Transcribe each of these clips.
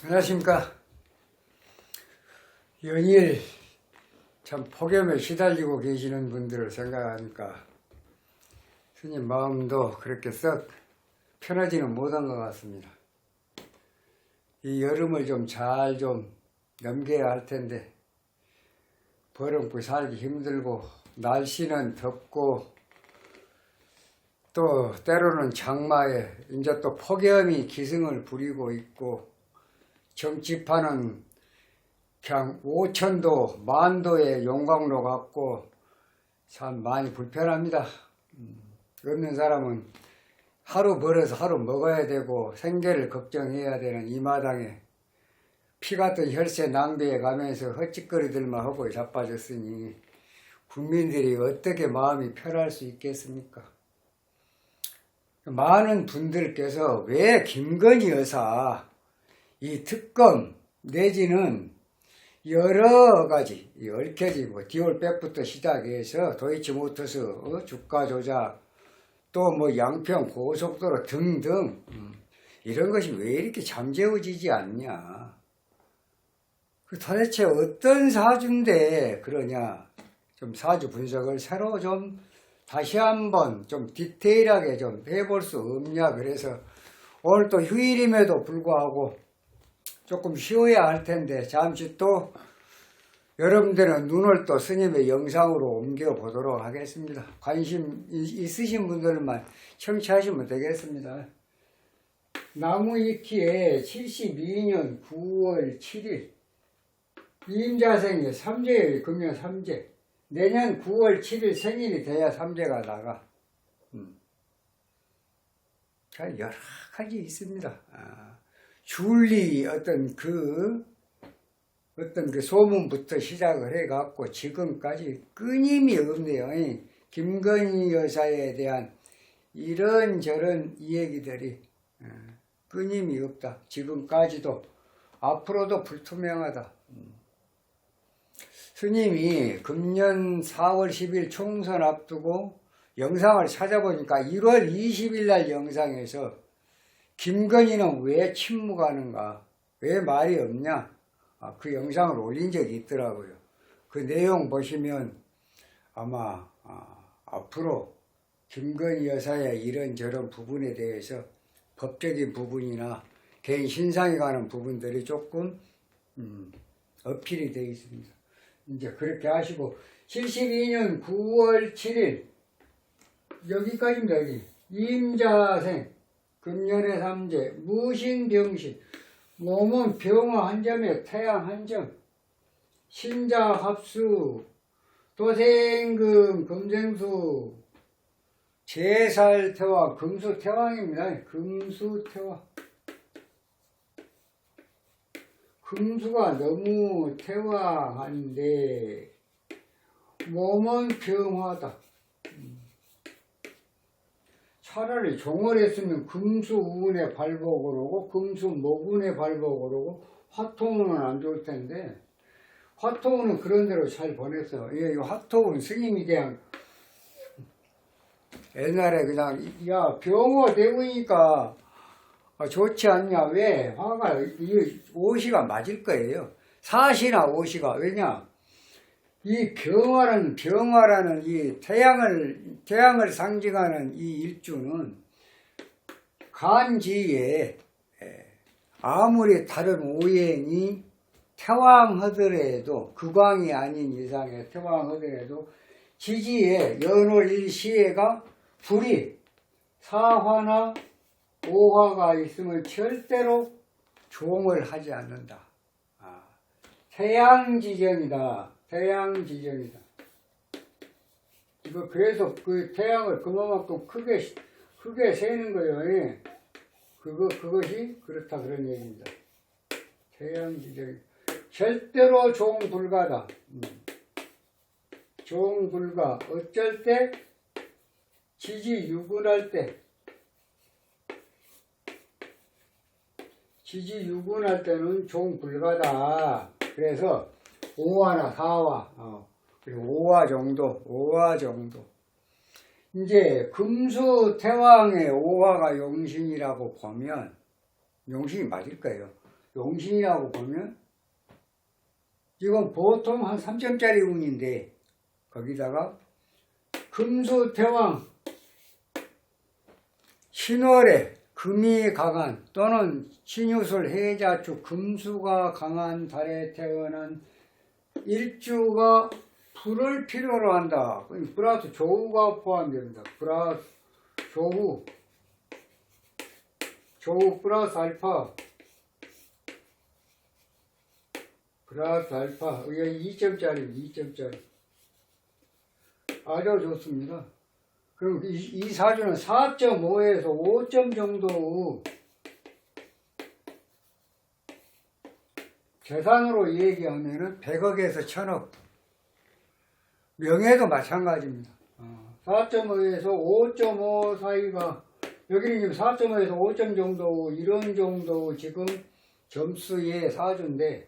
안녕하십니까. 연일 참 폭염에 시달리고 계시는 분들을 생각하니까 스님 마음도 그렇게 썩 편하지는 못한 것 같습니다. 이 여름을 좀 잘좀 넘겨야 할 텐데 버럭고 살기 힘들고 날씨는 덥고 또 때로는 장마에 이제 또 폭염이 기승을 부리고 있고 정치판은 그냥 5천도 만도의 용광로 같고 참 많이 불편합니다. 음, 없는 사람은 하루 벌어서 하루 먹어야 되고 생계를 걱정해야 되는 이 마당에 피 같은 혈세 낭비에 가면서 헛짓거리들만 하고 자빠졌으니 국민들이 어떻게 마음이 편할 수 있겠습니까? 많은 분들께서 왜 김건희 여사 이 특검 내지는 여러 가지 이 얽혀지 뭐 디올백부터 시작해서 도이치모터스 어, 주가 조작 또 뭐 양평 고속도로 등등 음, 이런 것이 왜 이렇게 잠재워지지 않냐. 그 도대체 어떤 사주인데 그러냐. 좀 사주 분석을 새로 좀 다시 한번 좀 디테일하게 좀 해볼 수 없냐. 그래서 오늘 또 휴일임에도 불구하고 조금 쉬어야 할 텐데 잠시 또 여러분들은 눈을 또 스님의 영상으로 옮겨 보도록 하겠습니다. 관심 이- 있으신 분들만 청취하시면 되겠습니다. 나무 위키에 72년 9월 7일 임자생의 삼재의 금년 삼재 내년 9월 7일 생일이 돼야 삼재가 나가. 음. 자, 여러 가지 있습니다. 아, 줄리 어떤 그 어떤 그 소문부터 시작을 해갖고 지금까지 끊임이 없네요. 이 김건희 여사에 대한 이런저런 이야기들이 어, 끊임이 없다. 지금까지도 앞으로도 불투명하다. 음. 스님이 금년 4월 10일 총선 앞두고 영상을 찾아보니까 1월 20일 날 영상에서 김건희는 왜 침묵하는가? 왜 말이 없냐? 아, 그 영상을 올린 적이 있더라고요. 그 내용 보시면 아마 아, 앞으로 김건희 여사의 이런저런 부분에 대해서 법적인 부분이나 개인 신상에 관한 부분들이 조금 음, 어필이 되어 있습니다. 이제 그렇게 하시고 72년 9월 7일 여기까지입니다. 여기 임자생 금년의 삼재 무신병신 몸은 병화 한 점에 태양 한 점, 신자 합수, 도생금 금생수, 제살 태왕, 금수 태왕입니다. 금수 태왕. 금수가 너무 태왕한데 몸은 병화다. 차라리 종을 했으면 금수운의 발복을 오고 금수 목운의 발복을 오고 화토운은 안 좋을 텐데 화토운은 그런 대로 잘 보냈어. 예, 이 화토운 스님이 그냥 옛날에 그냥 야 병호 대우니까 아, 좋지 않냐 왜 화가 이 오시가 맞을 거예요. 사시나 오시가 왜냐 이 병화는 병화라는 이 태양을 태양을 상징하는 이 일주는 간지에 에, 아무리 다른 오행이 태왕하더라도 극왕이 아닌 이상의 태왕하더라도 지지에 연월일시에가 불이 사화나 오화가 있으면 절대로 종을 하지 않는다. 아, 태양지정이다. 태양지정이다. 이거 그래서 그 태양을 그만큼 크게 크게 세는 거예요. 예. 그거 그것이 그렇다 그런 얘기입니다. 태양지정 절대로 종 불가다. 음. 종 불가 어쩔 때 지지 유군할 때 지지 유군할 때는 종 불가다. 그래서 5화나 4화, 어, 그리고 5화 정도, 5화 정도. 이제 금수 태왕의 5화가 용신이라고 보면 용신이 맞을 거예요. 용신이라고 보면 이건 보통 한 3점짜리 운인데 거기다가 금수 태왕 신월에 금이 강한 또는 신유술 해자축 금수가 강한 달에 태어난 일주가 불을 필요로 한다. 플러스 조우가 포함됩니다. 플러스 조우 조우 플러스 알파 플러스 알파 이게 2점짜리 2점짜리 아주 좋습니다. 그럼 이, 이 사주는 4.5에서 5점 정도 재산으로 얘기하면은 100억에서 1000억 명예도 마찬가지입니다. 4.5에서 5.5 사이가 여기는 지금 4.5에서 5점 정도 이런 정도 지금 점수의 사주인데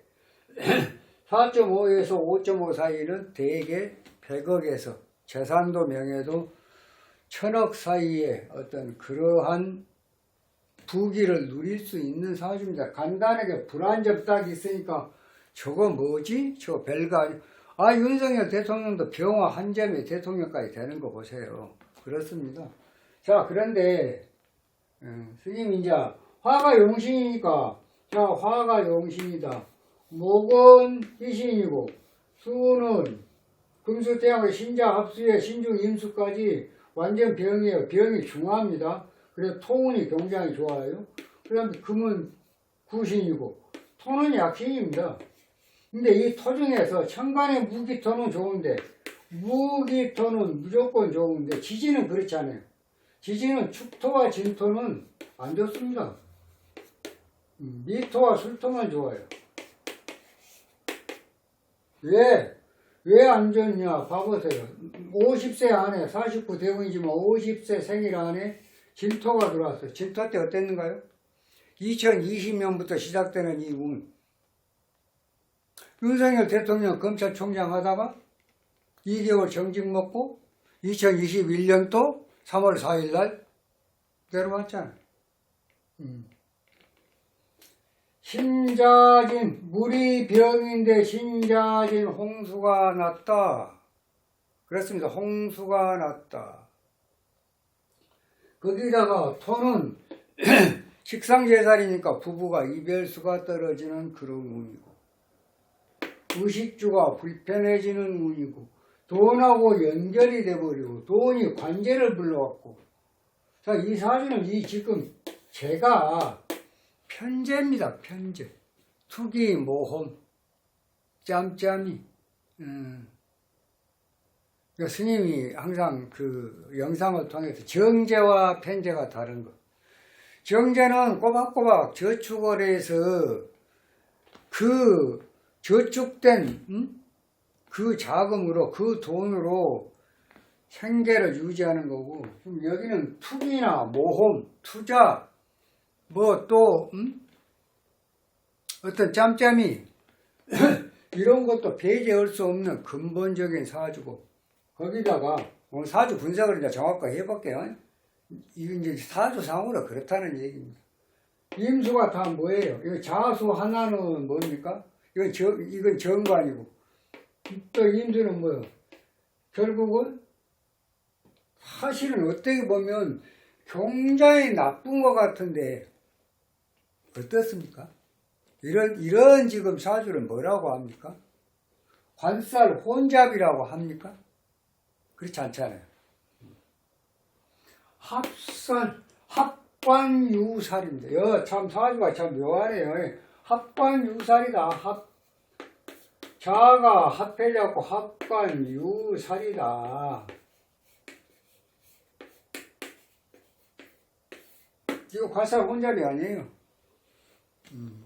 4.5에서 5.5 사이는 대개 100억에서 재산도 명예도 천억 사이에 어떤 그러한 부귀를 누릴 수 있는 사주입니다. 간단하게 불안접 딱 있으니까 저거 뭐지? 저 아니. 아 윤석열 대통령도 병화 한 점에 대통령까지 되는 거 보세요. 그렇습니다. 자 그런데 음, 스님 이제 화가 용신이니까 자 화가 용신이다. 목은 희신이고 수는 금수태양의 신자 합수에 신중 임수까지 완전 병이에요. 병이 중합니다. 그래서 통운이 굉장히 좋아요. 그 다음에 금은 구신이고 토는 약신입니다. 근데 이 토 중에서 천간의 무기토는 좋은데 무기토는 무조건 좋은데 지지는 그렇지 않아요. 지지는 축토와 진토는 안 좋습니다. 음, 미토와 술토만 좋아요. 왜? 왜 안 좋냐? 봐보세요. 50세 안에, 49 대운이지만 50세 생일 안에 진토가 들어왔어요. 진토 때 어땠는가요? 2020년부터 시작되는 이 운. 윤석열 대통령 검찰총장 하다가 2개월 정직 먹고 2021년도 3월 4일 날 내려왔잖아요. 음. 신자진 물이 병인데 신자진 홍수가 났다. 그렇습니다. 홍수가 났다. 거기다가 토는 식상제살이니까 부부가 이별수가 떨어지는 그런 운이고 의식주가 불편해지는 운이고 돈하고 연결이 돼버리고 돈이 관제를 불러왔고 자 이 사주는 이 지금 제가 편제입니다 편제 투기 모험 짬짬이 음. 그 스님이 항상 그 영상을 통해서 정제와 편제가 다른 거 정제는 꼬박꼬박 저축을 해서 그 저축된 음? 그 자금으로 그 돈으로 생계를 유지하는 거고 그럼 여기는 투기나 모험, 투자 뭐또 음? 어떤 짬짬이 이런 것도 배제할 수 없는 근본적인 사주고 거기다가 오늘 사주 분석을 이제 정확하게 해볼게요. 이건 이제 사주상으로 그렇다는 얘기입니다. 임수가 다 뭐예요? 이거 자수 하나는 뭡니까? 이건 정, 이건 정관이고 또 임수는 뭐예요? 결국은 사실은 어떻게 보면 굉장히 나쁜 것 같은데 어떻습니까? 이런 이런 지금 사주를 뭐라고 합니까? 관살 혼잡이라고 합니까? 그렇지 않잖아요. 합살 합관유살입니다. 여, 참 사주가 참 묘하네요. 합관유살이다. 합 자가 합해갖고 합관유살이다. 이거 관살 혼잡이 아니에요. 음.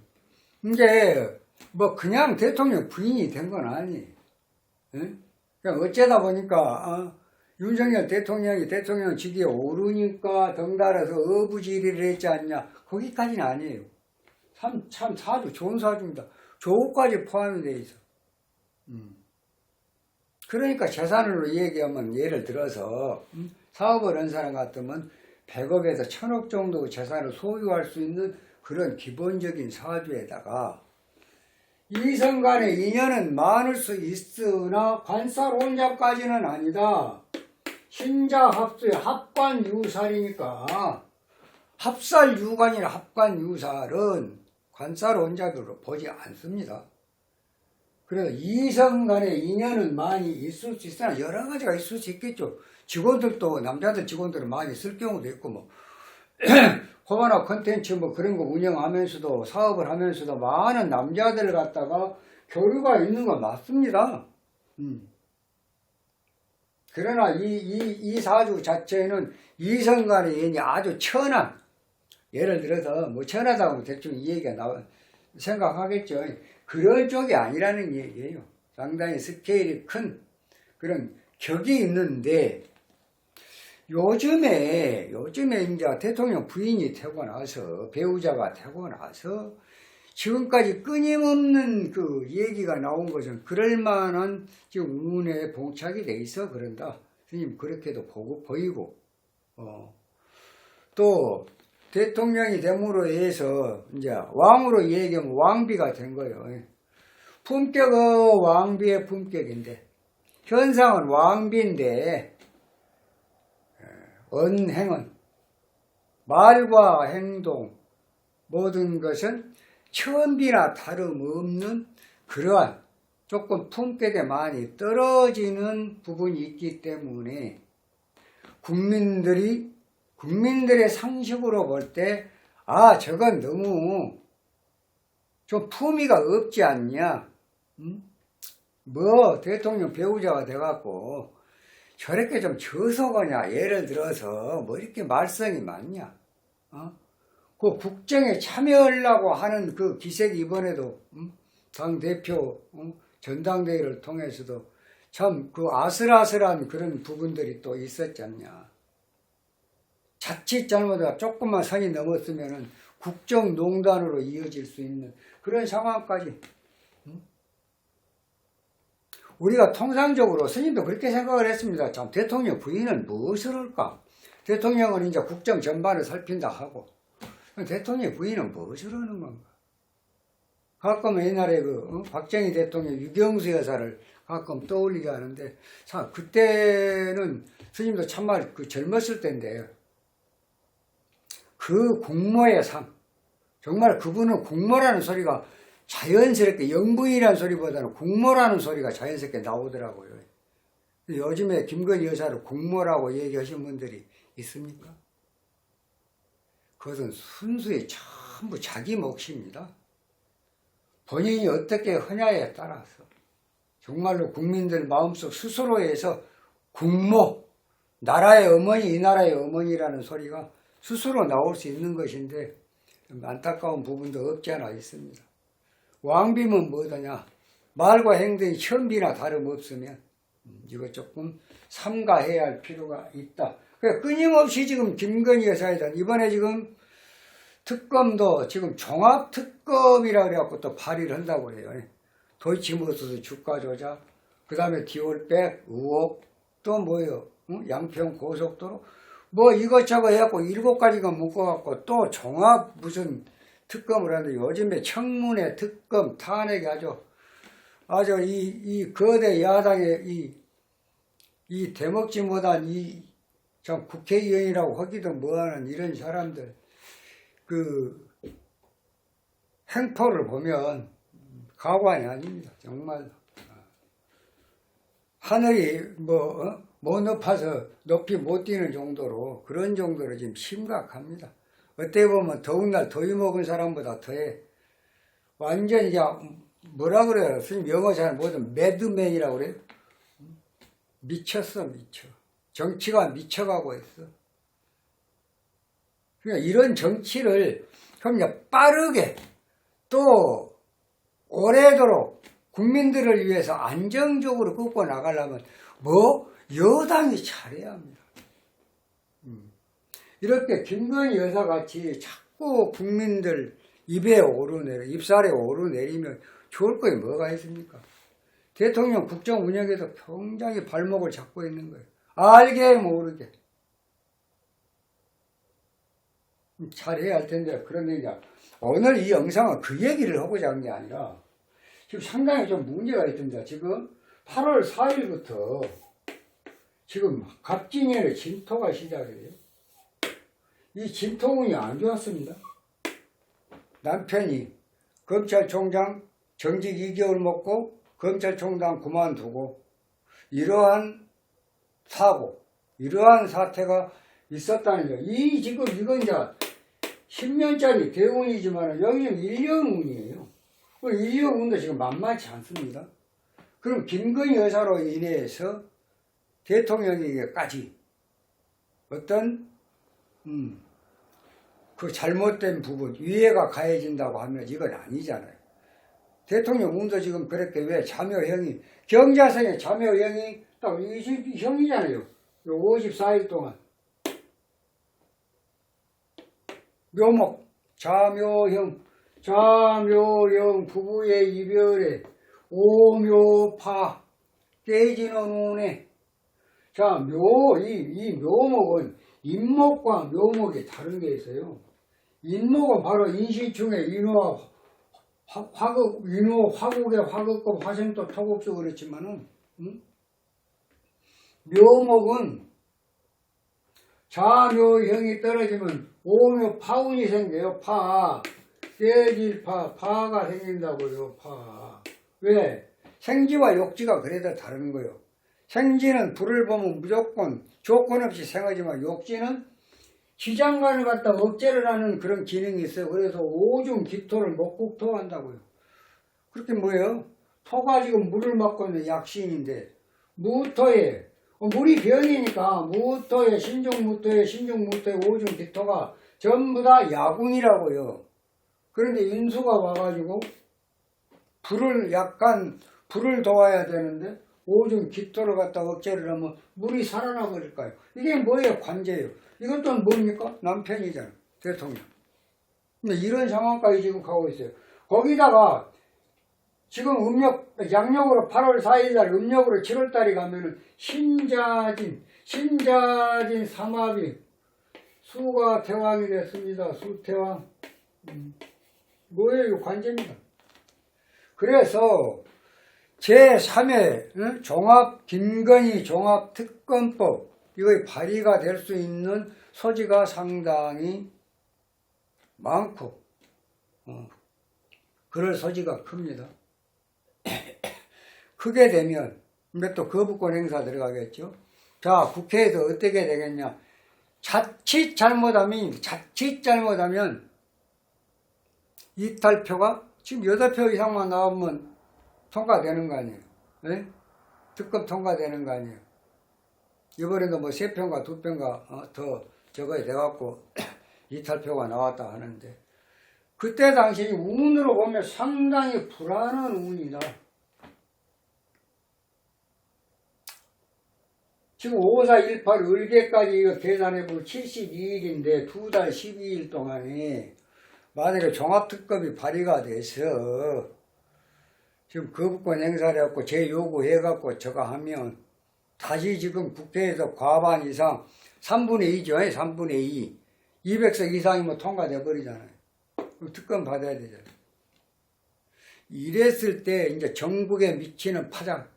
이제 뭐 그냥 대통령 부인이 된 건 아니에요. 응? 그냥 어쩌다 보니까 어, 윤석열 대통령이 대통령 직위에 오르니까 덩달아서 어부지리를 했지 않냐 거기까지는 아니에요. 참, 참 사주 좋은 사주입니다. 조까지 포함이 돼 있어. 음. 그러니까 재산으로 얘기하면 예를 들어서 음, 사업을 한 사람 같으면 100억에서 1000억 정도 재산을 소유할 수 있는 그런 기본적인 사주에다가 이성 간의 인연은 많을 수 있으나 관사론자까지는 아니다. 신자 합수의 합관 유살이니까 합살 유관이나 합관 유살은 관사론자들로 보지 않습니다. 그래서 이성 간의 인연은 많이 있을 수 있으나 여러 가지가 있을 수 있겠죠. 직원들도 남자들 직원들은 많이 있을 경우도 있고 뭐 코바나 컨텐츠 뭐 그런 거 운영하면서도 사업을 하면서도 많은 남자들 갖다가 교류가 있는 건 맞습니다. 음. 그러나 이, 이, 이 사주 자체는 이성 간의 아주 천한 예를 들어서 뭐 천하다고 대충 이 얘기가 나와 생각하겠죠. 그런 쪽이 아니라는 얘기예요. 상당히 스케일이 큰 그런 격이 있는데 요즘에 요즘에 이제 대통령 부인이 되고 나서 배우자가 되고 나서 지금까지 끊임없는 그 얘기가 나온 것은 그럴 만한 지금 운에 봉착이 돼 있어 그런다. 스님 그렇게도 보고 보이고 어. 또 대통령이 됨으로 해서 이제 왕으로 얘기하면 왕비가 된 거예요. 품격은 왕비의 품격인데 현상은 왕비인데 언행은 말과 행동 모든 것은 천비나 다름없는 그러한 조금 품격에 많이 떨어지는 부분이 있기 때문에 국민들이 국민들의 상식으로 볼 때 아 저건 너무 좀 품위가 없지 않냐 음? 뭐 대통령 배우자가 돼갖고 저렇게 좀 저속하냐 예를 들어서 뭐 이렇게 말썽이 많냐 어? 그 국정에 참여하려고 하는 그 기색이 이번에도 음? 당 대표 어? 전당대회를 통해서도 참 그 아슬아슬한 그런 부분들이 또 있었잖냐 자칫 잘못하다 조금만 선이 넘었으면은 국정농단으로 이어질 수 있는 그런 상황까지 우리가 통상적으로 스님도 그렇게 생각을 했습니다. 참 대통령 부인은 무엇을 할까? 대통령은 이제 국정 전반을 살핀다 하고 대통령 부인은 무엇을 하는 건가? 가끔 옛날에 그 어? 박정희 대통령 유경수 여사를 가끔 떠올리게 하는데 참 그때는 스님도 참말 그 젊었을 때인데 그 공모의 삶 정말 그분은 공모라는 소리가 자연스럽게 영부인이라는 소리보다는 공모라는 소리가 자연스럽게 나오더라고요. 요즘에 김건희 여사를 공모라고 얘기하신 분들이 있습니까? 그것은 순수히 전부 자기 몫입니다. 본인이 어떻게 하냐에 따라서 정말로 국민들 마음속 스스로에서 국모, 나라의 어머니, 이 나라의 어머니라는 소리가 스스로 나올 수 있는 것인데 안타까운 부분도 없지 않아 있습니다. 왕비면 뭐더냐? 말과 행동이 천비나 다름없으면 이거 조금 삼가해야 할 필요가 있다. 그래 끊임없이 지금 김건희 여사에 대한 이번에 지금 특검도 지금 종합특검이라 그래갖고 또 발의를 한다고 그래요. 도이치 모터스 주가 조작, 그 다음에 디올백 의혹, 또 뭐예요? 응? 양평 고속도로, 뭐 이것저것 해갖고 일곱 가지가 묶어갖고 또 종합 무슨 특검을 하는데 요즘에 청문회 특검 탄핵이 아주 아주 이, 이 거대 야당의 이, 이 대먹지 못한 이 참 국회의원이라고 하기도 뭐하는 이런 사람들 그 행포를 보면 가관이 아닙니다. 정말 하늘이 뭐, 어? 못 높아서 높이 못 뛰는 정도로 그런 정도로 지금 심각합니다. 어떻게 보면 더욱날 더위 먹은 사람보다 더해. 완전히 이제 뭐라 그래요? 스님 영어 잘 못하면 매드맨이라고 그래요? 미쳤어, 미쳐. 정치가 미쳐가고 있어. 그러니까 이런 정치를 그냥 빠르게 또 오래도록 국민들을 위해서 안정적으로 끌고 나가려면 뭐 여당이 잘해야 합니다. 음. 이렇게 김건희 여사 같이 자꾸 국민들 입에 오르내려, 입살에 오르내리면 좋을 거에 뭐가 있습니까? 대통령 국정 운영에도 굉장히 발목을 잡고 있는 거예요. 알게 모르게. 잘해야 할 텐데 그런데 이제 오늘 이 영상은 그 얘기를 하고자 한 게 아니라 지금 상당히 좀 문제가 있습니다. 지금 8월 4일부터 지금 갑진년의 진토가 시작이에요. 이 진토운이 안 좋았습니다. 남편이 검찰총장 정직 2개월 먹고 검찰총장 그만두고 이러한 사고, 이러한 사태가 있었다는 거. 이 지금 이건 이제 10년짜리 대운이지만 여기는 1년 운이에요. 그 1년 운도 지금 만만치 않습니다. 그럼 김건희 여사로 인해서 대통령에게까지 어떤 음, 그 잘못된 부분 위해가 가해진다고 하면 이건 아니잖아요. 대통령 운도 지금 그렇게 왜 자묘형이 경자성의 자묘형이 딱 20형이잖아요. 54일 동안 묘목 자묘형 자묘형 부부의 이별에 오묘파 깨지는 운에 자, 묘, 이, 이 묘목은 인목과 묘목이 다른 게 있어요. 인목은 바로 인시중에 인호와 화, 화극, 인호, 화국의 화극급, 화생도, 토국수 그렇지만은, 음? 묘목은 자묘형이 떨어지면 오묘 파운이 생겨요. 파. 깨질 파. 파가 생긴다고요. 파. 왜? 생지와 욕지가 그래도 다른 거예요. 생지는 불을 보면 무조건 조건 없이 생하지만 욕지는 기장관을 갖다 억제를 하는 그런 기능이 있어요. 그래서 오중 기토를 목국토 한다고요. 그렇게 뭐예요? 토가 지금 물을 먹고 있는 약신인데 무토에 어, 물이 변이니까 무토에 신중무토에 신중무토에 오중 기토가 전부 다 야궁이라고요. 그런데 인수가 와가지고 불을 약간 불을 도와야 되는데 오줌 깃도를 갖다 억제를 하면 물이 살아나 버릴까요? 이게 뭐예요? 관제예요. 이것도 뭡니까? 남편이잖아. 대통령. 근데 이런 상황까지 지금 가고 있어요. 거기다가 지금 음력, 양력으로 8월 4일날 음력으로 7월달이 가면은 신자진, 신자진 삼합이 수가 태왕이 됐습니다. 수태왕. 음, 뭐예요? 관제입니다. 그래서 제3회 종합 김건희 종합특검법 이거 발의가 될 수 있는 소지가 상당히 많고 어, 그럴 소지가 큽니다. 크게 되면 또 거부권 행사 들어가겠죠. 자 국회에서 어떻게 되겠냐. 자칫 잘못하면 자칫 잘못하면 이탈표가 지금 8표 이상만 나오면 통과되는 거 아니에요. 예? 특급 통과되는 거 아니에요. 이번에도 뭐 세 편과 두 편과 어, 더 저거에 돼갖고 이탈표가 나왔다 하는데 그때 당시 운으로 보면 상당히 불안한 운이다. 지금 5418 을개까지 이거 계산해보면 72일인데 두 달 12일 동안에 만약에 종합특급이 발의가 돼서 지금 거부권 행사를 해갖고 제 요구해갖고 저거 하면 다시 지금 국회에서 과반 이상 3분의 2죠. 3분의 2. 200석 이상이면 통과돼 버리잖아요. 특검 받아야 되잖아요. 이랬을 때 이제 정국에 미치는 파장.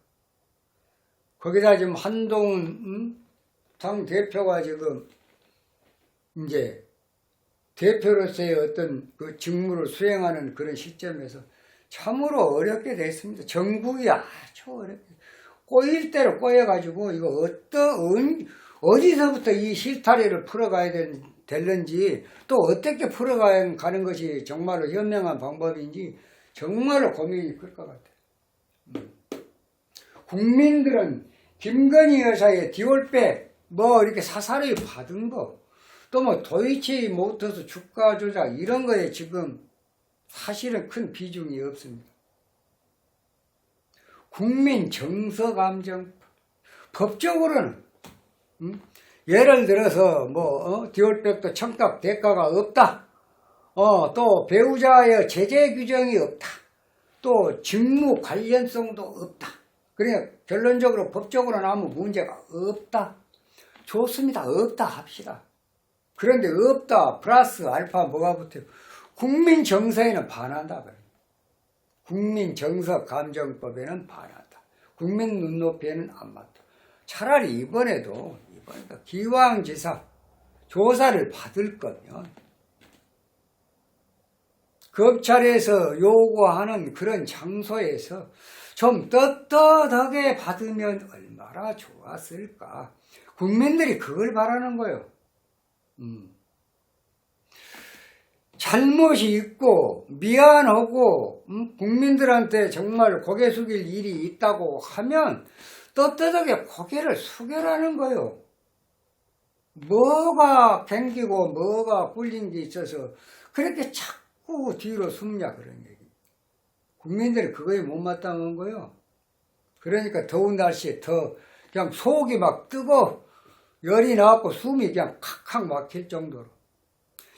거기다 지금 한동훈 음? 당 대표가 지금 이제 대표로서의 어떤 그 직무를 수행하는 그런 시점에서 참으로 어렵게 됐습니다. 전국이 아주 어렵게. 꼬일 대로 꼬여가지고, 이거 어떤, 어디서부터 이 실타래를 풀어가야 될, 될는지, 또 어떻게 풀어가는 것이 정말로 현명한 방법인지, 정말로 고민이 클 것 같아요. 음. 국민들은 김건희 여사의 디올백, 뭐 이렇게 사사를 받은 거, 또 뭐 도이치 모터스 주가 조작, 이런 거에 지금 사실은 큰 비중이 없습니다. 국민 정서 감정 법적으로는 음? 예를 들어서 뭐 어? 디올백도 청탁 대가가 없다. 어, 또 배우자의 제재 규정이 없다. 또 직무 관련성도 없다. 그러니까 결론적으로 법적으로는 아무 문제가 없다. 좋습니다. 없다 합시다. 그런데 없다. 플러스 알파 뭐가 붙어요? 국민 정서에는 반한다. 국민 정서 감정법에는 반한다. 국민 눈높이에는 안 맞다. 차라리 이번에도 이번에도 기왕지사 조사를 받을 거면 검찰에서 요구하는 그런 장소에서 좀 떳떳하게 받으면 얼마나 좋았을까. 국민들이 그걸 바라는 거예요. 음. 잘못이 있고 미안하고 음, 국민들한테 정말 고개 숙일 일이 있다고 하면 떳떳하게 고개를 숙여라는 거예요. 뭐가 갱기고 뭐가 굴린 게 있어서 그렇게 자꾸 뒤로 숨냐 그런 얘기. 국민들이 그거에 못마땅한 거예요. 그러니까 더운 날씨에 더 그냥 속이 막 뜨거 열이 나갖고 숨이 그냥 칵칵 막힐 정도로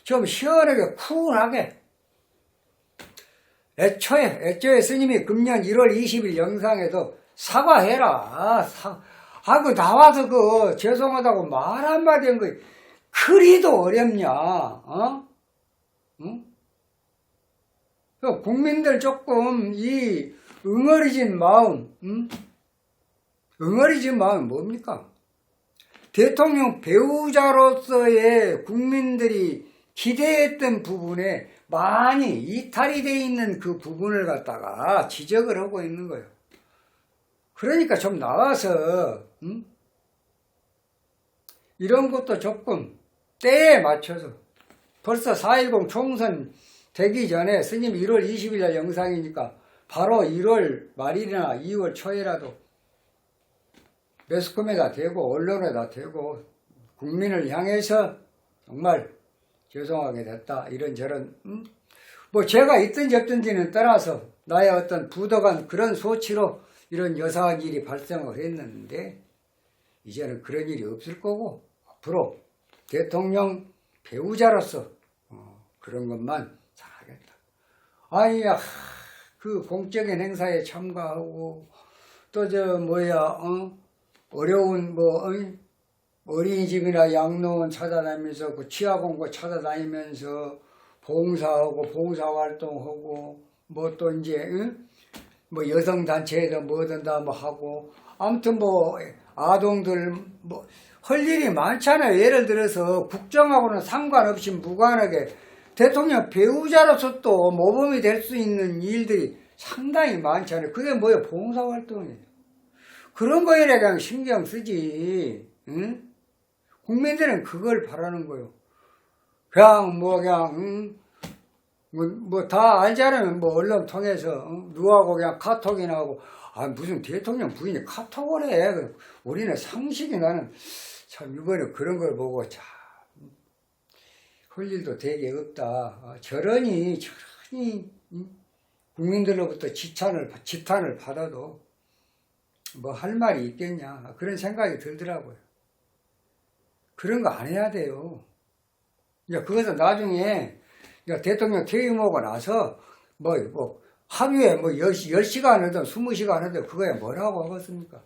좀 시원하게 쿨하게 애초에 애초에 스님이 금년 1월 20일 영상에도 사과해라 사, 하고 나와서 그 죄송하다고 말 한마디 한 거 그리도 어렵냐 어? 응? 그 국민들 조금 이 응어리진 마음 응? 응어리진 마음 뭡니까? 대통령 배우자로서의 국민들이 기대했던 부분에 많이 이탈이 돼 있는 그 부분을 갖다가 지적을 하고 있는 거예요. 그러니까 좀 나와서 음? 이런 것도 조금 때에 맞춰서 벌써 4.10 총선 되기 전에 스님 1월 20일 날 영상이니까 바로 1월 말이나 2월 초에라도 매스컴에다 대고 언론에다 대고 국민을 향해서 정말 죄송하게 됐다 이런저런 음? 뭐 제가 있든지 없든지는 떠나서 나의 어떤 부덕한 그런 소치로 이런 여사한 일이 발생을 했는데 이제는 그런 일이 없을 거고 앞으로 대통령 배우자로서 어, 그런 것만 잘하겠다. 아니 야, 그 공적인 행사에 참가하고 또 저 뭐야 어? 어려운 뭐 어? 어린이집이나 양로원 찾아다니면서 그 치아공고 찾아다니면서 봉사하고 봉사활동하고 뭐 또 이제 응? 뭐 여성 단체에도 뭐든 다 뭐 하고 아무튼 뭐 아동들 뭐 할 일이 많잖아요. 예를 들어서 국정하고는 상관없이 무관하게 대통령 배우자로서 또 모범이 될 수 있는 일들이 상당히 많잖아요. 그게 뭐예요? 봉사활동이에요. 그런 거에 그냥 신경 쓰지. 응? 국민들은 그걸 바라는 거예요. 그냥 뭐 그냥 응? 뭐다 알잖아요. 뭐 언론 통해서 응? 누구하고 그냥 카톡이나 하고 아 무슨 대통령 부인이 카톡을 해. 우리는 상식이 나는 참 이번에 그런 걸 보고 참할 일도 되게 없다. 아, 저러니 저러니 응? 국민들로부터 지탄을 지탄을 받아도 뭐 할 말이 있겠냐 그런 생각이 들더라고요. 그런 거 안 해야 돼요. 이제 그것은 나중에 이제 대통령 퇴임하고 나서 뭐, 뭐, 하루에 뭐 10, 10시간 하든 20시간 하든 그거야 뭐라고 하겠습니까?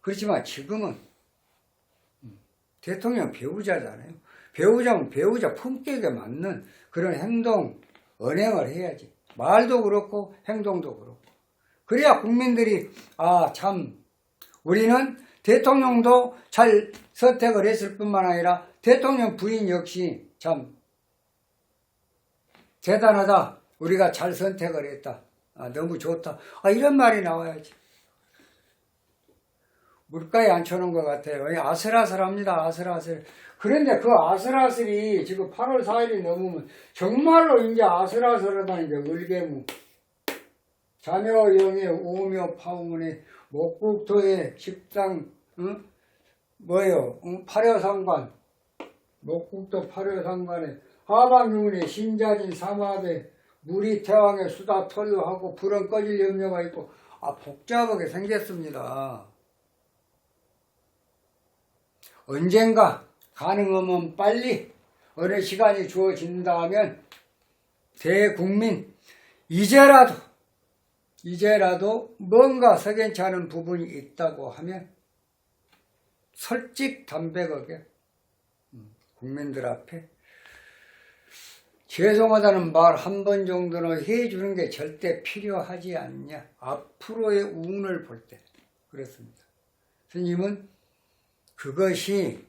그렇지만 지금은 음, 대통령 배우자잖아요. 배우자면 배우자 품격에 맞는 그런 행동, 언행을 해야지. 말도 그렇고 행동도 그렇고. 그래야 국민들이 아, 참 우리는 대통령도 잘 선택을 했을 뿐만 아니라 대통령 부인 역시 참 대단하다. 우리가 잘 선택을 했다. 아, 너무 좋다. 아, 이런 말이 나와야지. 물가에 앉혀놓은 것 같아요. 아슬아슬합니다. 아슬아슬. 그런데 그 아슬아슬이 지금 8월 4일이 넘으면 정말로 이제 아슬아슬하다 이제 을개무. 자녀 영의 오묘 파문의 목국토의 식당, 응? 뭐요? 응? 파려상관, 목국토 파려상관에 하방유문의 신자진 사마대 물이 태왕의 수다 터류하고 불은 꺼질 염려가 있고 아 복잡하게 생겼습니다. 언젠가 가능하면 빨리 어느 시간이 주어진다 하면 대국민 이제라도 이제라도 뭔가 석연치 않은 부분이 있다고 하면 솔직 담백하게 음, 국민들 앞에 죄송하다는 말 한 번 정도는 해주는 게 절대 필요하지 않냐. 앞으로의 운을 볼 때. 그렇습니다. 스님은 그것이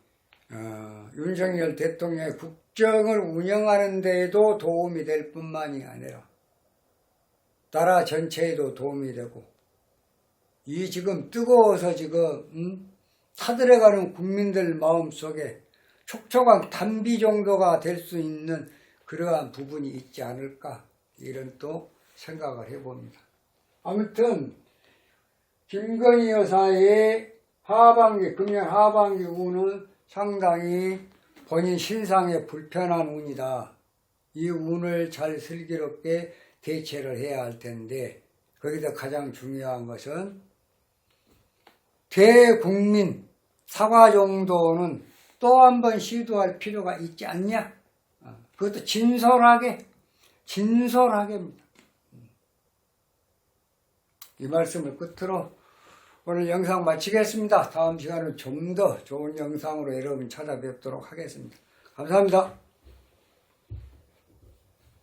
어, 윤석열 대통령의 국정을 운영하는 데에도 도움이 될 뿐만이 아니라 나라 전체에도 도움이 되고 이 지금 뜨거워서 지금 음? 타들어가는 국민들 마음속에 촉촉한 단비 정도가 될 수 있는 그러한 부분이 있지 않을까 이런 또 생각을 해봅니다. 아무튼 김건희 여사의 하반기 금년 하반기 운은 상당히 본인 신상에 불편한 운이다. 이 운을 잘 슬기롭게 대처를 해야 할 텐데 거기다 가장 중요한 것은 대국민 사과 정도는 또 한 번 시도할 필요가 있지 않냐? 어, 그것도 진솔하게, 진솔하게입니다. 이 말씀을 끝으로 오늘 영상 마치겠습니다. 다음 시간은 좀 더 좋은 영상으로 여러분 찾아뵙도록 하겠습니다. 감사합니다.